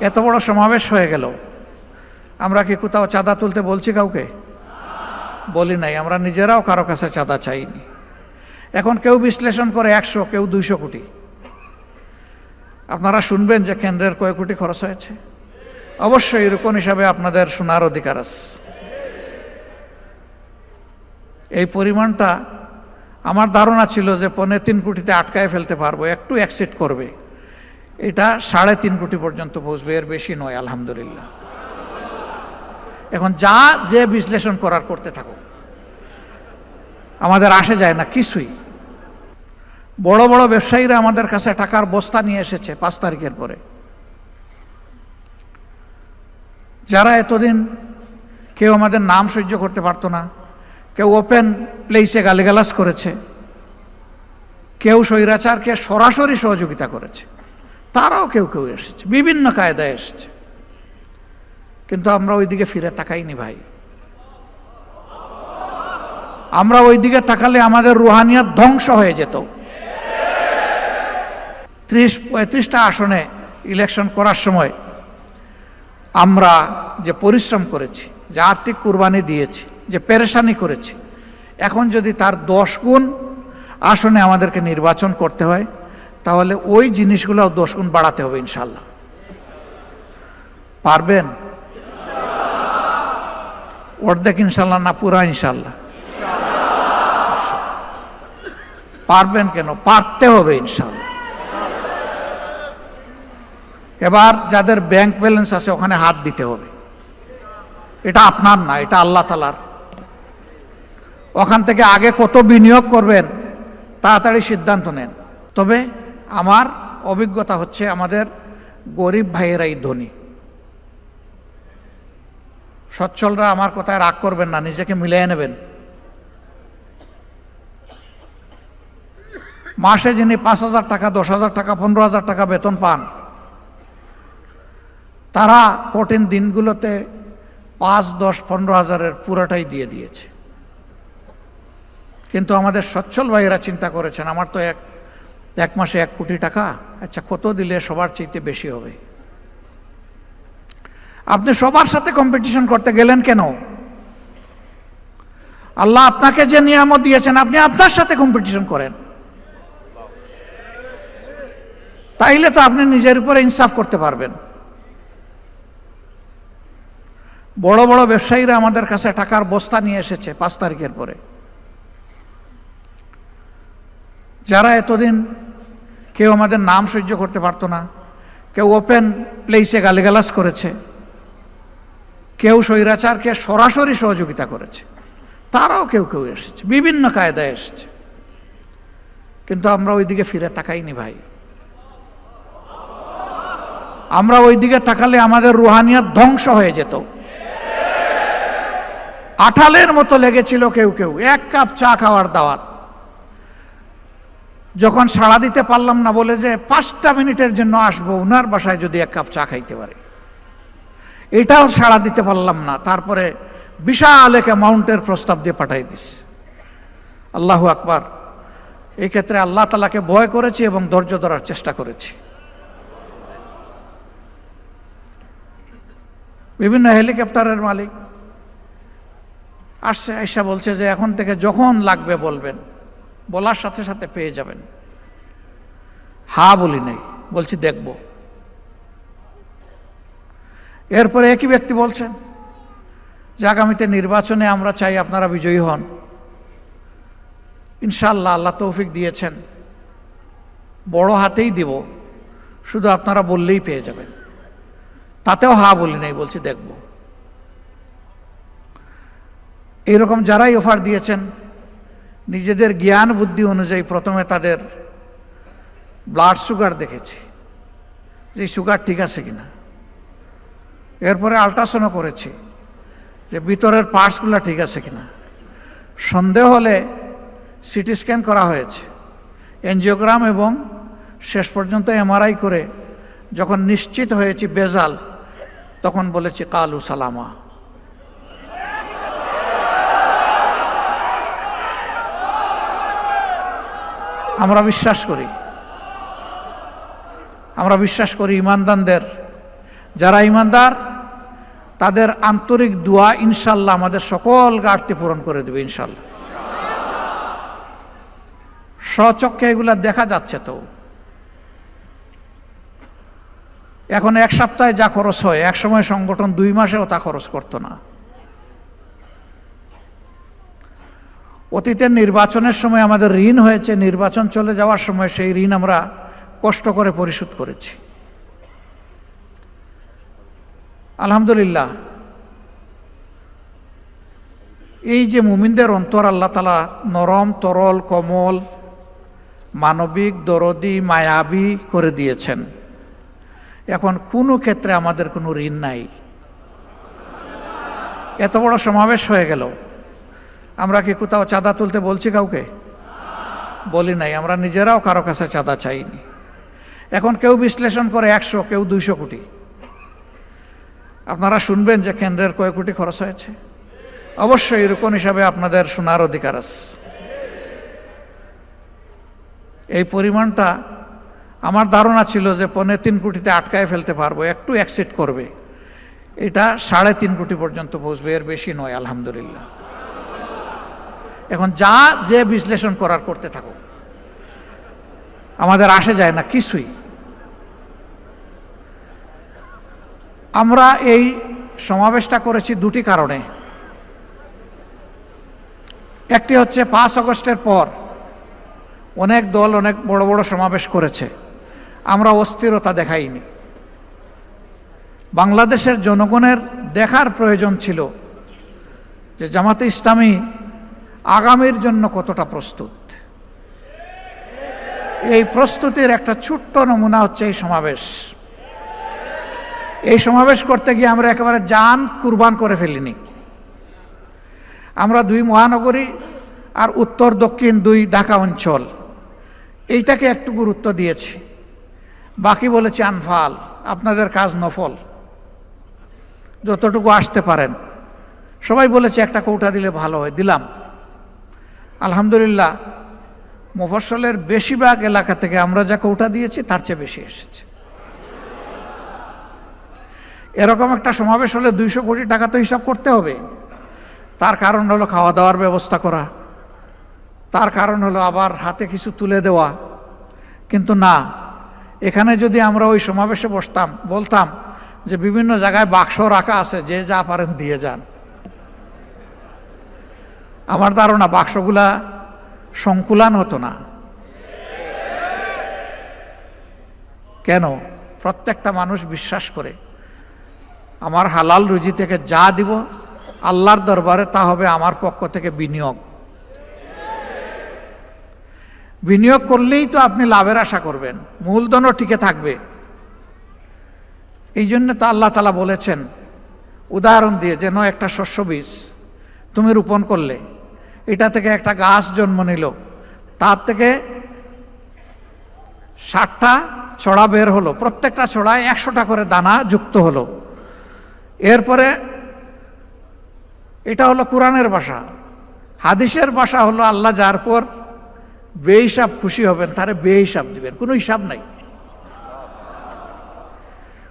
এত বড় সমাবেশ হয়ে গেল। আমরা কি কোথাও চাঁদা তুলতে বলছি কাউকে? বলি নাই, আমরা নিজেরাও কারও কাছে চাঁদা চাইনি। এখন কেউ বিশ্লেষণ করে একশো, কেউ দুইশো কোটি। আপনারা শুনবেন যে কেন্দ্রের কয় কোটি খরচ হয়েছে। অবশ্যই এরকম হিসাবে আপনাদের শোনার অধিকার আছে। এই পরিমাণটা আমার ধারণা ছিল যে পৌনে তিন কোটিতে আটকায় ফেলতে পারব, একটু অ্যাক্সিট করবে। এটা সাড়ে তিন কোটি পর্যন্ত পৌঁছবে, এর বেশি নয়, আলহামদুলিল্লাহ। এখন যা যে বিশ্লেষণ করার করতে থাকো আমাদের আসে যায় না কিছুই। বড় বড় ব্যবসায়ীরা আমাদের কাছে টাকার বস্তা নিয়ে এসেছে পাঁচ তারিখের পরে। যারা এতদিন কেউ আমাদের নাম সহ্য করতে পারতো না, কেউ ওপেন প্লেসে গালিগালাস করেছে, কেউ স্বৈরাচারকে সরাসরি সহযোগিতা করেছে। তারাও কেউ কেউ এসেছে, বিভিন্ন কায়দায় এসেছে। কিন্তু আমরা ওইদিকে ফিরে তাকাইনি ভাই। আমরা ওইদিকে তাকালে আমাদের রুহানিয়াত ধ্বংস হয়ে যেত। ত্রিশ পঁয়ত্রিশটা আসনে ইলেকশন করার সময় আমরা যে পরিশ্রম করেছি, যে আর্থিক কুরবানি দিয়েছি, যে পেরেশানি করেছি, এখন যদি তার দশ গুণ আসনে আমাদেরকে নির্বাচন করতে হয় তাহলে ওই জিনিসগুলো দশ গুণ বাড়াতে হবে ইনশাল্লাহ পারবেন? অর্ধেক ইনশাল্লাহ না পুরা ইনশাল্লাহ পারবেন কেন? পারতে হবে ইনশাল্লাহ এবার যাদের ব্যাংক ব্যালেন্স আছে ওখানে হাত দিতে হবে। এটা আপনার না, এটা আল্লাহ তালার ওখান থেকে আগে কত বিনিয়োগ করবেন, তাড়াতাড়ি সিদ্ধান্ত নেন। তবে আমার অভিজ্ঞতা হচ্ছে আমাদের গরিব ভাইয়েরাই ধনী। সচ্ছলরা আমার কথায় রাগ করবেন না, নিজেকে মিলিয়ে নেবেন। মাসে যিনি পাঁচ হাজার টাকা, দশ হাজার টাকা, পনেরো হাজার টাকা বেতন পান, তারা কঠিন দিনগুলোতে পাঁচ, দশ, পনেরো হাজারের পুরোটাই দিয়ে দিয়েছে। কিন্তু আমাদের সচ্ছল ভাইয়েরা চিন্তা করেছেন, আমার তো এক এক মাসে এক কোটি টাকা আচ্ছা কত দিলে সবার চাইতে বেশি হবে? আপনি সবার সাথে কম্পিটিশন করতে গেলেন কেন? আল্লাহ আপনাকে যে নিয়ামত দিয়েছেন, আপনি আপনার সাথে কম্পিটিশন করেন। তাইলে তো আপনি নিজের উপরে ইনসাফ করতে পারবেন। বড় বড় ব্যবসায়ীরা আমাদের কাছে টাকার বস্তা নিয়ে এসেছে পাঁচ তারিখের পরে। যারা এতদিন কেউ আমাদের নাম সহ্য করতে পারতো না, কেউ ওপেন প্লেসে গালিগালাস করেছে, কেউ স্বৈরাচারকে সরাসরি সহযোগিতা করেছে, তারাও কেউ কেউ এসেছে, বিভিন্ন কায়দায় এসেছে। কিন্তু আমরা ওইদিকে ফিরে তাকাইনি ভাই। আমরা ওইদিকে তাকালে আমাদের রুহানিয়াত ধ্বংস হয়ে যেত। আঠালের মতো লেগেছিল কেউ কেউ, এক কাপ চা খাওয়ার দাওয়াত। যখন সাড়া দিতে পারলাম না বলে যে পাঁচটা মিনিটের জন্য আসব, উনার বাসায় যদি এক কাপ চা খাইতে পারে। এটাও সাড়া দিতে পারলাম না, তারপরে বিশাল এক অ্যামাউন্টের প্রস্তাব দিয়ে পাঠাই দিস। আল্লাহু আকবার। এই ক্ষেত্রে আল্লাহ তালাকে ভয় করেছি এবং ধৈর্য ধরার চেষ্টা করেছি। বিভিন্ন হেলিকপ্টারের মালিক আসছে আইসা বলছে যে এখন থেকে যখন লাগবে বলবেন। বলার সাথে সাথে পেয়ে যাবেন। হা বলি নাই, বলছি দেখব। এরপরে একই ব্যক্তি বলছেন, যে আগামীতে নির্বাচনে আমরা চাই আপনারা বিজয়ী হন। ইনশাল্লাহ আল্লাহ তৌফিক দিয়েছেন। বড় হাতেই দিব, শুধু আপনারা বললেই পেয়ে যাবেন। তাতেও হা বলি নাই, বলছি দেখব। এইরকম যারাই অফার দিয়েছেন নিজেদের জ্ঞান বুদ্ধি অনুযায়ী প্রথমে তাদের ব্লাড সুগার দেখেছি যে সুগার ঠিক আছে কিনা। এরপরে আলট্রাসাউন্ডও করেছি যে ভিতরের পার্টসগুলো ঠিক আছে কিনা। সন্দেহ হলে সিটি স্ক্যান করা হয়েছে। এনজিওগ্রাম এবং শেষ পর্যন্ত এমআরআই করে যখন নিশ্চিত হয়েছি বেজাল, তখন বলেছি, কালু সালামা। আমরা বিশ্বাস করি। আমরা বিশ্বাস করি ইমানদানদের যারা ইমানদার, তাদের আন্তরিক দোয়া ইনশাল্লাহ আমাদের সকল ঘাটতি পূরণ করে দেবে ইনশাল্লাহ। স্বচক্ষে এগুলা দেখা যাচ্ছে তো। এখন এক সপ্তাহে যা খরচ হয়, এক সময় সংগঠন দুই মাসেও তা খরচ করতো না। অতীতের নির্বাচনের সময় আমাদের ঋণ হয়েছে, নির্বাচন চলে যাওয়ার সময় সেই ঋণ আমরা কষ্ট করে পরিশোধ করেছি। আলহামদুলিল্লাহ, এই যে মুমিনদের অন্তর আল্লাহ তালা নরম, তরল, কমল, মানবিক, দরদি, মায়াবী করে দিয়েছেন। এখন কোনো ক্ষেত্রে আমাদের কোনো ঋণ নাই। এত বড় সমাবেশ হয়ে গেল। আমরা কি কোথাও চাঁদা তুলতে বলছি কাউকে? বলি নাই, আমরা নিজেরাও কারও কাছে চাঁদা চাইনি। এখন কেউ বিশ্লেষণ করে একশো, কেউ দুইশো কোটি। আপনারা শুনবেন যে কেন্দ্রের কয় কোটি খরচ হয়েছে। অবশ্যই এরকম হিসাবে আপনাদের শোনার অধিকার আছে। এই পরিমাণটা আমার ধারণা ছিল যে পৌনে তিন কোটিতে আটকায় ফেলতে পারব, একটু অ্যাক্সিট করবে। এটা সাড়ে তিন কোটি পর্যন্ত পৌঁছবে, এর বেশি নয়, আলহামদুলিল্লাহ। এখন যা যে বিশ্লেষণ করার করতে থাকুক, আমাদের আসে যায় না কিছুই। আমরা এই সমাবেশটা করেছি দুটি কারণে। একটি হচ্ছে পাঁচ আগস্টের পর অনেক দল, অনেক বড় বড় সমাবেশ করেছে। আমরা অস্থিরতা দেখাইনি। বাংলাদেশের জনগণের দেখার প্রয়োজন ছিল যে জামাতে ইসলামী আগামীর জন্য কতটা প্রস্তুত? এই প্রস্তুতির একটা ছোট্ট নমুনা হচ্ছে এই সমাবেশ। এই সমাবেশ করতে গিয়ে আমরা একেবারে যান কুরবান করে ফেলিনি। আমরা দুই মহানগরী আর উত্তর, দক্ষিণ দুই ঢাকা অঞ্চল, এইটাকে একটু গুরুত্ব দিয়েছি। বাকি বলেছি আনফাল, আপনাদের কাজ নফল। যতটুকু আসতে পারেন। সবাই বলেছে একটা কৌটা দিলে ভালো হয়, দিলাম। আলহামদুলিল্লাহ মুফসলের বেশিরভাগ এলাকা থেকে আমরা যা কৌটা দিয়েছি, তার চেয়ে বেশি এসেছে। এরকম একটা সমাবেশ হলে দুইশো কোটি টাকা তো হিসাব করতে হবে। তার কারণ হলো খাওয়া দাওয়ার ব্যবস্থা করা। তার কারণ হলো আবার হাতে কিছু তুলে দেওয়া। কিন্তু না, এখানে যদি আমরা ওই সমাবেশে বসতাম, বলতাম যে বিভিন্ন জায়গায় বাক্স রাখা আছে, যে যা পারেন দিয়ে যান। আমার ধারণা বাক্সগুলা সংকুলান হতো না। কেন? প্রত্যেকটা মানুষ বিশ্বাস করে, আমার হালাল রুজি থেকে যা দিব, আল্লাহর দরবারে তা হবে আমার পক্ষ থেকে বিনিয়োগ। বিনিয়োগ করলেই তো আপনি লাভের আশা করবেন, মূলধনও টিকে থাকবে। এই জন্য তো আল্লাহ তালা বলেছেন, উদাহরণ দিয়ে যেন একটা শস্য বীজ তুমি রোপণ করলে এটা থেকে একটা গাছ জন্ম নিল। তার থেকে ষাটটা ছড়া বের হলো। প্রত্যেকটা ছড়ায় একশোটা করে দানা যুক্ত হলো। এরপরে এটা হলো কোরআনের ভাষা। হাদিসের ভাষা হলো আল্লাহ যার পর বেহিসাব খুশি হবেন, তারে বেহিসাব দিবেন। কোনো হিসাব নাই।